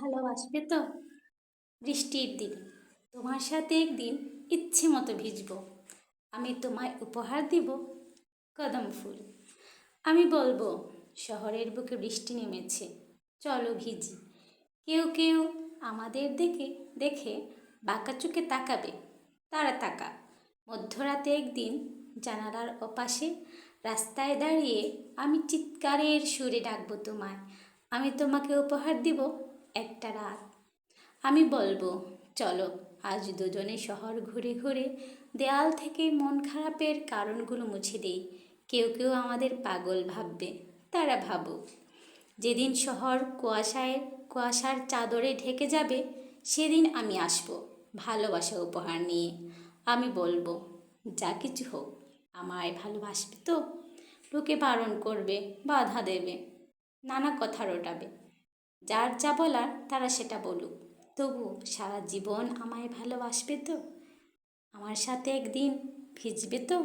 ভালোবাসবে তো? বৃষ্টির দিন তোমার সাথে একদিন ইচ্ছে মতো ভিজবো। আমি তোমায় উপহার দিব কদম ফুল। আমি বলব, শহরের বুকে বৃষ্টি নেমেছে, চলো ভিজি। কেউ কেউ আমাদের দেখে দেখে বাঁকা চোখে তাকাবে, তারা তাকা। মধ্যরাতে একদিন জানালার ওপাশে রাস্তায় দাঁড়িয়ে আমি চিৎকারের সুরে ডাকবো তোমায়। আমি তোমাকে উপহার দিব একটা রাত। আমি বলব, চলো, আজ দুজনে শহর ঘুরে ঘুরে দেয়াল থেকে মন খারাপের কারণগুলো মুছে দেই। কেউ কেউ আমাদের পাগল ভাববে, তারা ভাবুক। যেদিন শহর কুয়াশায়, কুয়াশার চাদরে ঢেকে যাবে, সেদিন আমি আসব, ভালোবাসা উপহার নিয়ে। আমি বলব, যা কিছু হোক, আমায় ভালোবাসবে তো? লোকে বারণ করবে, বাধা দেবে, নানা কথা রটাবে। যার যা বলার তারা সেটা বলুক। তবু সারা জীবন আমায় ভালোবাসবে তো? আমার সাথে একদিন ভিজবে তো?